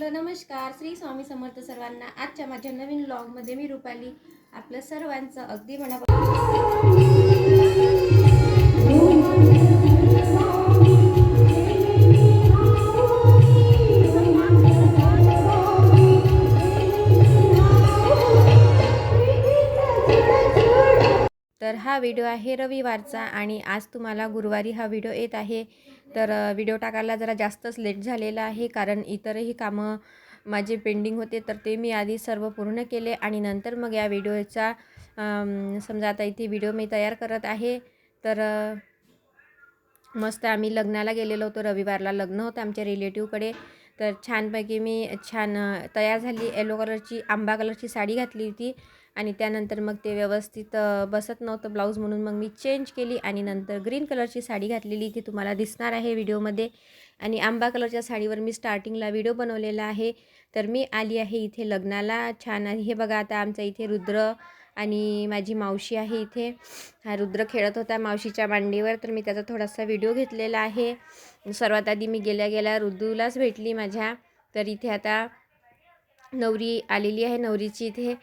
Hello नमस्कार. श्री स्वामी समर्थ सर्वांना आजच्या माझ्या नवीन ब्लॉगमध्ये मी रुपाली आपलं सर्वांचं अगदी मनापासून तर हा व्हिडिओ आहे रविवारचा आणि आज तुम्हाला गुरुवारी हा व्हिडिओ येत आहे. तर व्हिडिओ टाकायला जरा जास्तच लेट झालेला आहे कारण इतरही कामं माझे पेंडिंग होते तर ते मी आधी सर्व पूर्ण केले आणि नंतर मग या व्हिडिओचा समजा आता इथे व्हिडिओ मी तयार करत आहे. तर मस्त आम्ही लग्नाला गेलेलो होतो रविवारला लग्न होतं आमच्या रिलेटिव्हकडे. तर छानपैकी मी छान तयार झाली. येलो कलरची आंबा कलरची साडी घातली होती. आणि त्यानंतर मग ते व्यवस्थित बसत नव्हतं ब्लाऊज म्हणून. मग मी चेंज केली आणि नंतर ग्रीन कलरची साडी घातलेली ती तुम्हाला दिसणार आहे व्हिडिओमध्ये. आणि आंबा कलरच्या साडीवर मी स्टार्टिंगला व्हिडिओ बनवलेला आहे. तर मी आली आहे इथे लग्नाला छान. आणि हे बघा आता आमच्या इथे रुद्र आणि माझी मावशी आहे इथे. हा रुद्र खेळत होता मावशीच्या मांडीवर. तर मी त्याचा थोडासा व्हिडिओ घेतलेला आहे. सर्वात आधी मी गेल्या गेल्या रुद्रूलाच भेटली माझ्या. तर इथे आता नवरी आलेली आहे नवरीची इथे.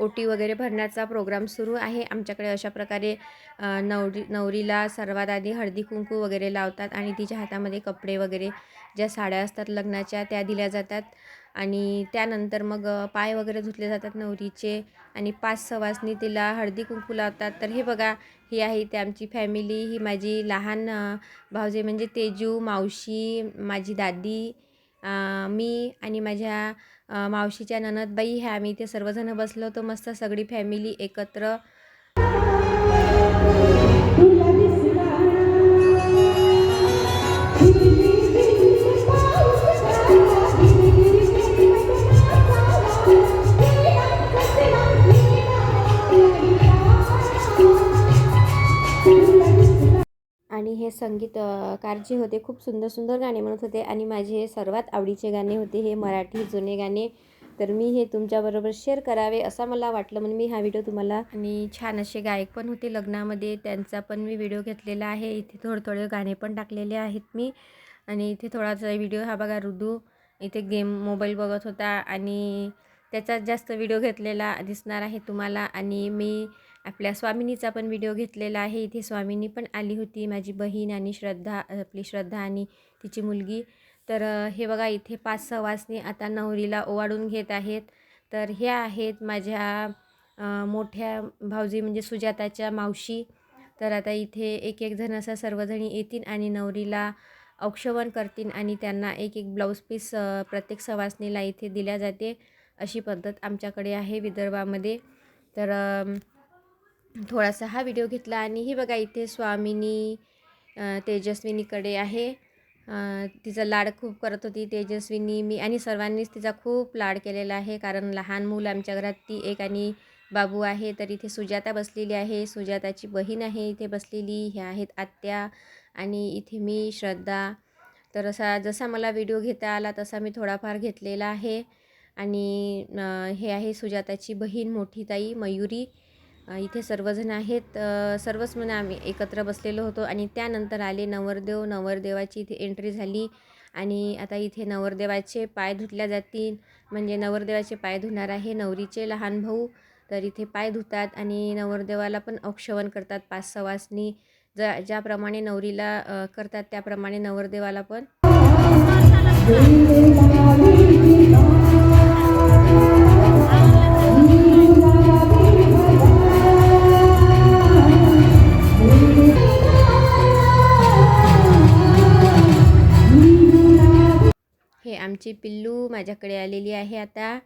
ओटी वगैरे भरण्याचा प्रोग्राम सुरू आहे. आमच्याकडे अशा प्रकारे नवरी नवरीला सर्वात आधी हळदी कुंकू वगैरे लावतात आणि तिच्या हातामध्ये कपडे वगैरे ज्या साड्या असतात लग्नाच्या त्या दिल्या जातात. आणि त्यानंतर मग पाय वगैरे धुतले जातात नवरीचे आणि पाच सवासनी तिला हळदी कुंकू लावतात. तर हे बघा ही आहे ते आमची फॅमिली ही माझी लहान भावजे म्हणजे तेजू मावशी माझी दादी मी आणि माझ्या मावशीच्या ननदबाई ह्या आम्ही इथे सर्वजण बसलो. होतो मस्त सगळी फॅमिली एकत्र आणि हे संगीतकार जे होते. खूप सुंदर सुंदर गाणे म्हणत होते. आणि माझे सर्वात आवडीचे गाणे होते हे मराठी जुने गाणे. तर मी हे तुमच्याबरोबर शेअर करावे असं मला वाटलं. म्हणून मी हा व्हिडिओ तुम्हाला आणि छान असे गायक पण होते लग्नामध्ये. त्यांचा पण मी व्हिडिओ घेतलेला आहे. इथे थोडे थोडे गाणे पण टाकलेले आहेत मी. आणि इथे थोडासा व्हिडिओ हा बघा रुदू. इथे गेम मोबाईल बघत होता. आणि त्याचा जास्त व्हिडिओ घेतलेला दिसणार आहे तुम्हाला. आणि मी आपल्या स्वामिनीचा पण व्हिडिओ घेतलेला आहे. इथे स्वामिनी पण आली होती. माझी बहीण आणि श्रद्धा आपली श्रद्धा आणि तिची मुलगी. तर हे बघा इथे पाच सवासनी आता नवरीला ओवाळून घेत आहेत. तर ह्या आहेत माझ्या मोठ्या भाऊजी म्हणजे सुजाताच्या मावशी. तर आता इथे एक एक जण असं सर्वजणी येतील आणि नवरीला औक्षवण करतील आणि त्यांना एक एक ब्लाऊज पीस प्रत्येक सवासनीला इथे दिल्या जाते. अशी पद्धत आमच्याकडे आहे विदर्भामध्ये. तर थोडासा हा व्हिडिओ घेतला आणि ही बघा इथे स्वामिनी तेजस्विनीकडे आहे. तिचा लाड खूप करत होती तेजस्विनी. मी आणि सर्वांनीच तिचा खूप लाड केलेला आहे कारण लहान मूल आमच्या घरात ती एक आणि बाबू आहे. तर इथे सुजाता बसलेली आहे. सुजाताची बहीण आहे इथे बसलेली. ह्या आहेत आत्या आणि इथे मी श्रद्धा. तर असा जसा मला व्हिडिओ घेता आला तसा मी थोडाफार घेतलेला आहे. आणि हे आहे सुजाताची बहीण मोठी ताई मयुरी. इथे सर्वजण आहेत. सर्वच म्हणा आम्ही एकत्र बसलेलो होतो आणि त्यानंतर आले नवरदेव. नवरदेवाची इथे एंट्री झाली आणि आता इथे नवरदेवाचे पाय धुतल्या जातील. म्हणजे नवरदेवाचे पाय धुणार आहे नवरीचे लहान भाऊ. तर इथे पाय धुतात आणि नवरदेवाला पण औक्षवण करतात पाच सवासनी ज्या ज्याप्रमाणे नवरीला करतात त्याप्रमाणे नवरदेवाला पण. आमची पिल्लू माझ्याकडे आलेली आहे आता.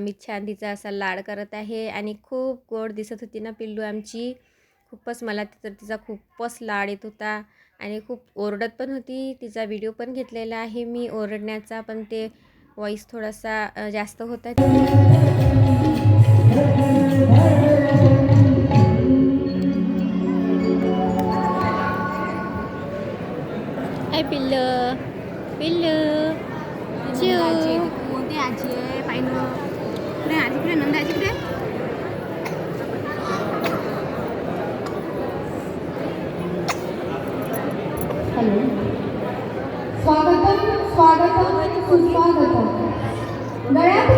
मी छान तिचा असा लाड करत आहे आणि खूप गोड दिसत होती ना पिल्लू आमची. खूपच मला तर तिचा खूपच लाड येत होता आणि खूप ओरडत पण होती. तिचा व्हिडिओ पण घेतलेला आहे मी ओरडण्याचा पण ते वॉईस थोडासा जास्त होता. हाय पिल्ल. पिल्ल. चिऊ. कोणती आजी आहे पाहिलं कुठे आजी कुठे नंदा आजी कुठे स्वागतम स्वागतम सुस्वागतम गळ्यात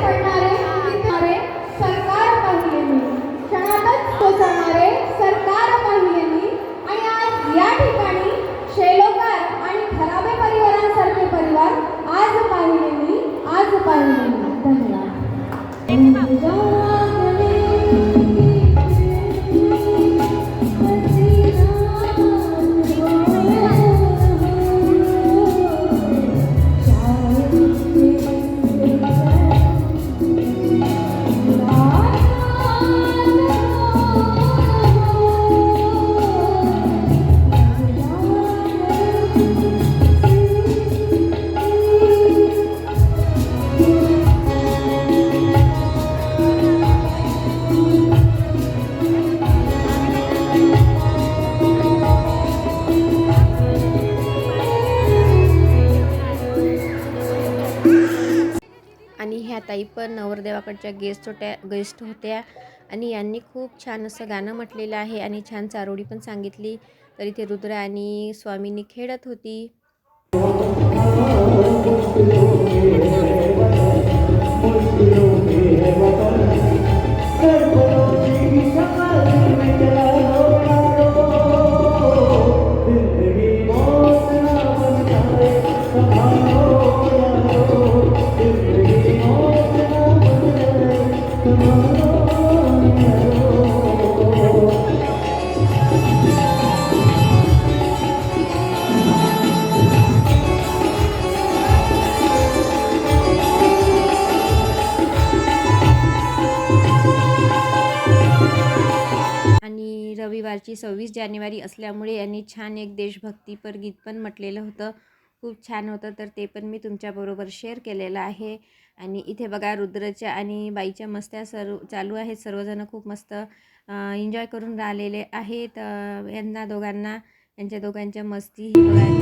पण नवरदेवाकडच्या गेस्ट होत्या गेस्ट होत्या. आणि यांनी खूप छान असं गाणं म्हटलेलं आहे आणि छान चारोळी पण सांगितली. तर इथे रुद्र आणि स्वामीनी खेळत होती. रविवारची सव्वीस जानेवारी असल्यामुळे यांनी छान एक देशभक्तीपर गीत पण म्हटलेलं होतं. खूप छान होतं तर ते पण मी तुमच्याबरोबर शेअर केलेलं आहे. आणि इथे बघा रुद्रच्या आणि बाईच्या मस्त्या सर्व चालू आहेत. सर्वजण खूप मस्त एन्जॉय करून राहिलेले आहेत. यांना दोघांना यांच्या दोघांच्या मस्ती ही बघा.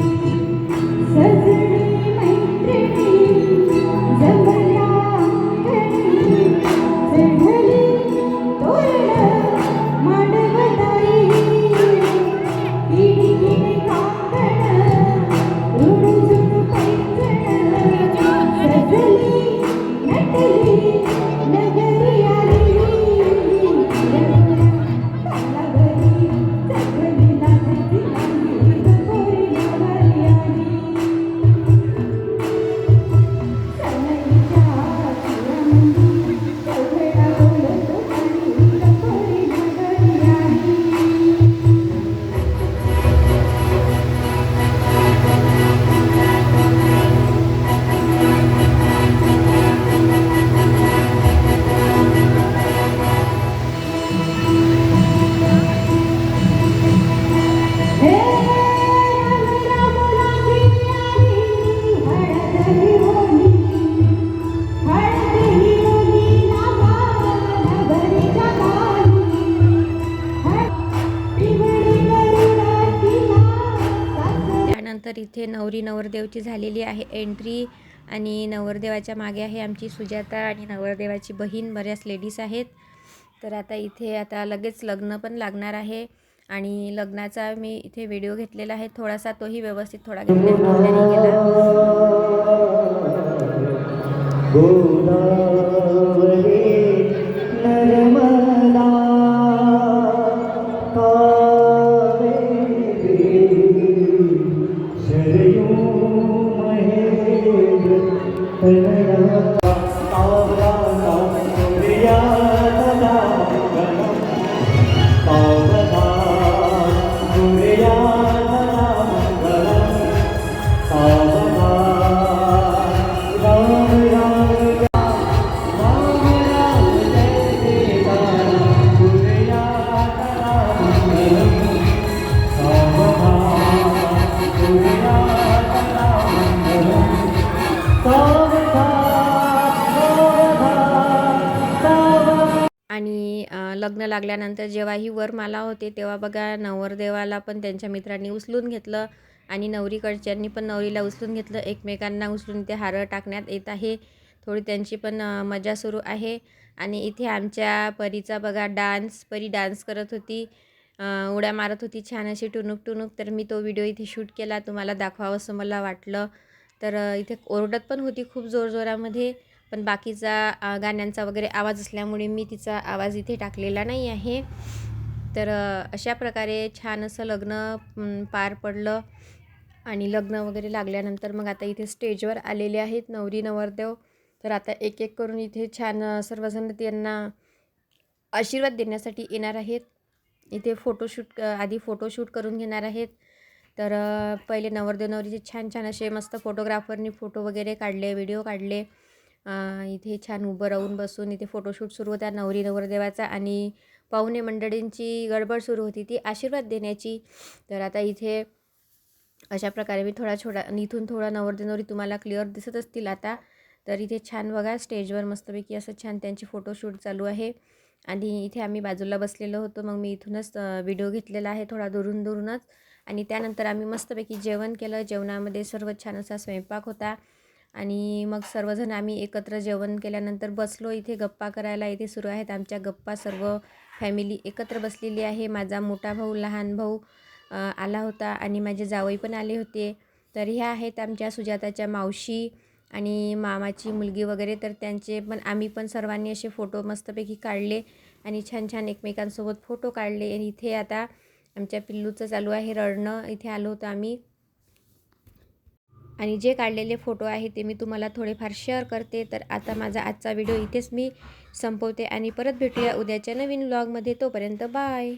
इथे नवरी नवरदेवची झालेली आहे एंट्री. आणि नवरदेवाच्या मागे आहे आमची सुजाता आणि नवरदेवाची बहीण. बऱ्याच लेडीज आहेत. तर आता इथे आता लगेच लग्न पण लागणार आहे. आणि लग्नाचा मी इथे व्हिडिओ घेतलेला आहे. थोडासा तोही व्यवस्थित थोडा घेतल्या घेतला लग्न लागल्यानंतर जेव्हा ही वरमाला होते तेव्हा बघा नवरदेवाला पण त्यांच्या मित्रांनी उचलून घेतलं आणि नवरीकडच्यांनी पण नवरीला उचलून घेतलं. एकमेकांना उचलून ते हारं टाकण्यात येत आहे. थोडी त्यांची पण मजा सुरू आहे. आणि इथे आमच्या परीचा बघा डान्स परी डान्स करत होती. उड्या मारत होती छान अशी टुनुक टुनुक तर मी तो व्हिडिओ इथे शूट केला. तुम्हाला दाखवावं असं मला वाटलं. तर इथे ओरडत पण होती खूप जोरजोरामध्ये. पण बाकीचा गाण्यांचा वगैरे आवाज असल्यामुळे मी तिचा आवाज इथे टाकलेला नाही आहे. तर अशा प्रकारे छान असं लग्न पार पडलं आणि लग्न वगैरे लागल्यानंतर मग आता इथे स्टेजवर आलेले आहेत नवरी नवरदेव. तर आता एक एक करून इथे छान सर्वजण त्यांना आशीर्वाद देण्यासाठी येणार आहेत. इथे फोटोशूट आधी फोटोशूट करून घेणार आहेत. तर पहिले नवरदेव नवरीचे छान छान असे मस्त फोटोग्राफरनी फोटो वगैरे काढले व्हिडिओ काढले. इथे छान उभं राहून बसून इथे फोटोशूट सुरू होता नवरी नवरदेवाचा आणि पाहुणे मंडळींची गडबड सुरू होती. ती आशीर्वाद देण्याची. तर आता इथे अशा प्रकारे मी थोडा छोडा इथून थोडा नवरदे नवरी तुम्हाला क्लिअर दिसत असतील आता. तर इथे छान बघा स्टेजवर मस्तपैकी असं छान त्यांची फोटोशूट चालू आहे. आणि इथे आम्ही बाजूला बसलेलो होतो. मग मी इथूनच व्हिडिओ घेतलेला आहे थोडा दुरून दुरूनच. आणि त्यानंतर आम्ही मस्तपैकी जेवण केलं. जेवणामध्ये सर्व छान असा स्वयंपाक होता. आणि मग सर्वजण आम्ही एकत्र जेवण केल्यानंतर बसलो. इथे गप्पा करायला इथे सुरू आहेत. आमच्या गप्पा सर्व फॅमिली एकत्र बसलेली आहे. माझा मोठा भाऊ लहान भाऊ आला होता आणि माझे जावई पण आले होते. तर ह्या आहेत आमच्या सुजाताच्या मावशी आणि मामाची मुलगी वगैरे. तर त्यांचे पण आम्ही पण सर्वांनी असे फोटो मस्तपैकी काढले आणि छान छान एकमेकांसोबत फोटो काढले. आणि इथे आता आमच्या पिल्लूचं चालू आहे रडणं. इथे आलो होतो आम्ही. आणि जे काढलेले फोटो आहे ते मी तुम्हाला थोडेफार शेअर करते. तर आता माझा आजचा व्हिडिओ इथेच मी संपवते आणि परत भेटूया उद्याच्या नवीन व्लॉगमध्ये तोपर्यंत बाय